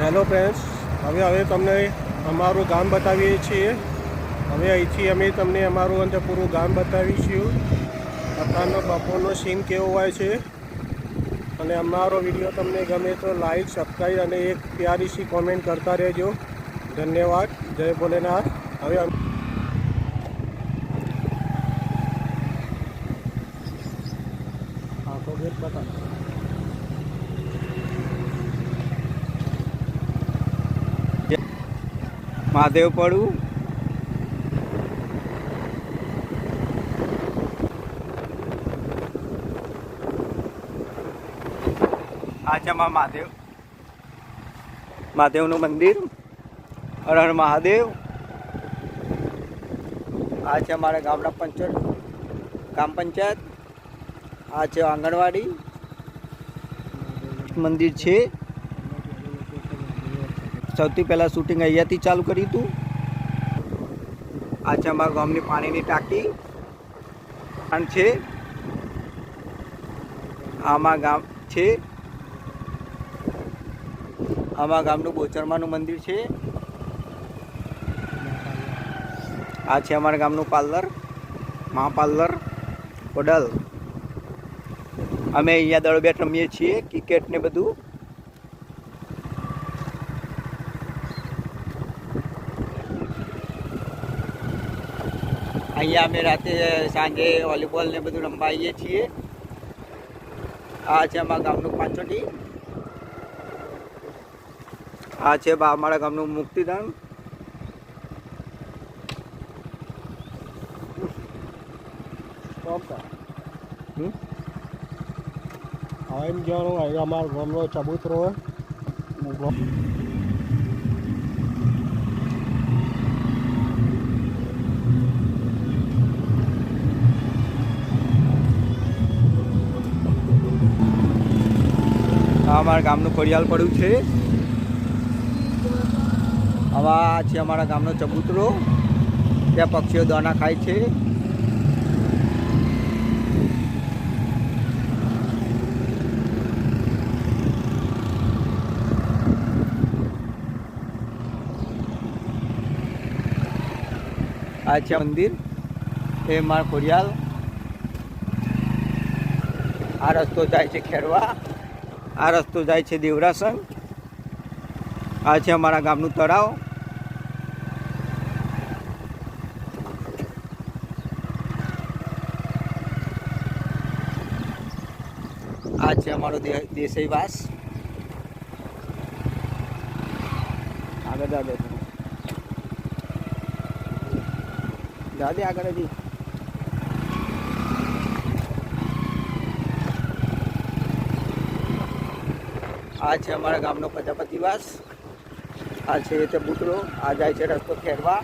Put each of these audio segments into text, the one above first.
Hello friends હવે હવે તમને અમારું ગામ બતાવીએ છીએ. હવે અહીંથી અમે તમને અમારું અંદર પૂરું ગામ બતાવીશું. અત્યારનો બપોરનો સીન કેવો હોય છે? અને અમારો વીડિયો તમને ગમે તો લાઈક સબસ્ક્રાઈબ અને એક પ્યારી કોમેન્ટ કરતા રહેજો. ધન્યવાદ. જય ભોલેનાથ. હવે આખો ગેટ બતાવો મહાદેવ પડવું. આ મહાદેવ. મહાદેવનું મંદિર. હર મહાદેવ. આ છે અમારા ગામડા પંચાયત ગ્રામ પંચાયત. આ છે આંગણવાડી. મંદિર છે. સૌથી પહેલાં શૂટિંગ અહીંયાથી ચાલુ કર્યું હતું. આ છે અમારા ગામની પાણીની ટાંકી. પણ છે. આમાં ગામ છે. આમાં ગામનું બોચરમાનું મંદિર છે. આ છે અમારા ગામનું પાર્લર મા પાર્લર હોડલ અમે અહીંયા દળ બેટ રમીએ છીએ, ક્રિકેટ ને બધું. અહીંયા અમે રાતે સાંજે વોલીબોલ ને બધું રમવા આવીએ છીએ. આ છે અમારા ગામનું પાંચોટી. આ છે અમારા ગામનું મુક્તિધામ. હવે એમ હવે અમારો ગામનો ચબૂતરો હોય. અમારા ગામનું ખોડિયાલ પડ્યું છે. આવા છે અમારા ગામનો ચબૂતરો. ત્યાં પક્ષીઓ દાણા ખાય છે. આ છે મંદિર. એ મારા ખોડિયાલ. આ રસ્તો જાય છે ખેરવા. આ રસ્તો જાય છે દેવરાસન આ છે અમારા ગામનું તળાવ. આ છે અમારો દેસાઈ વાસ આગળ દાદા દાદે આગળ હજી આ છે અમારા ગામનો પ્રજાપતિવાસ. આ છે ચબૂતરો આ જાય છે રસ્તો ખેરવા.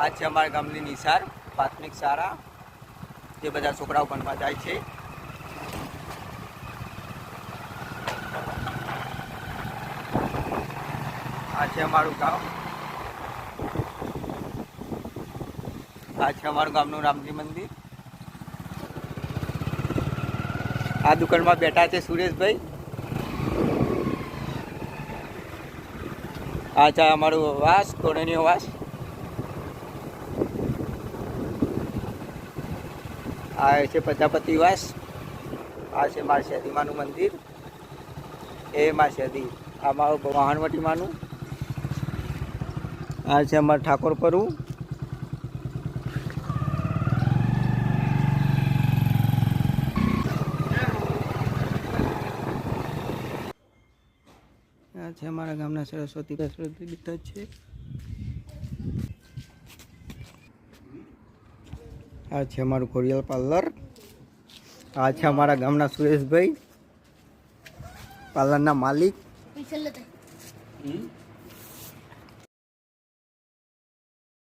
આ છે અમારા ગામની નિસાર, પ્રાથમિક શાળા. જે બધા છોકરાઓ ભણવા જાય છે. આ છે અમારું ગામ. આ છે અમારું ગામનું રામજી મંદિર. આ દુકાનમાં બેઠા છે સુરેશભાઈ. આ છે અમારું વાસ તોરણીયો વાસ. આ છે પ્રજાપતિવાસ આ છે મા શેદીમાનું મંદિર, એ મા શેદી આ મારું વાહણવટીમાનું આ છે અમારું ઠાકોર પરુ, આ છે અમારા ગામના સરસ્વતી સરસ્વતી બેઠા છે. આ છે અમારું કોરિયલ પાર્લર. આ છે અમારા ગામના સુરેશભાઈ. પાર્લરના માલિક.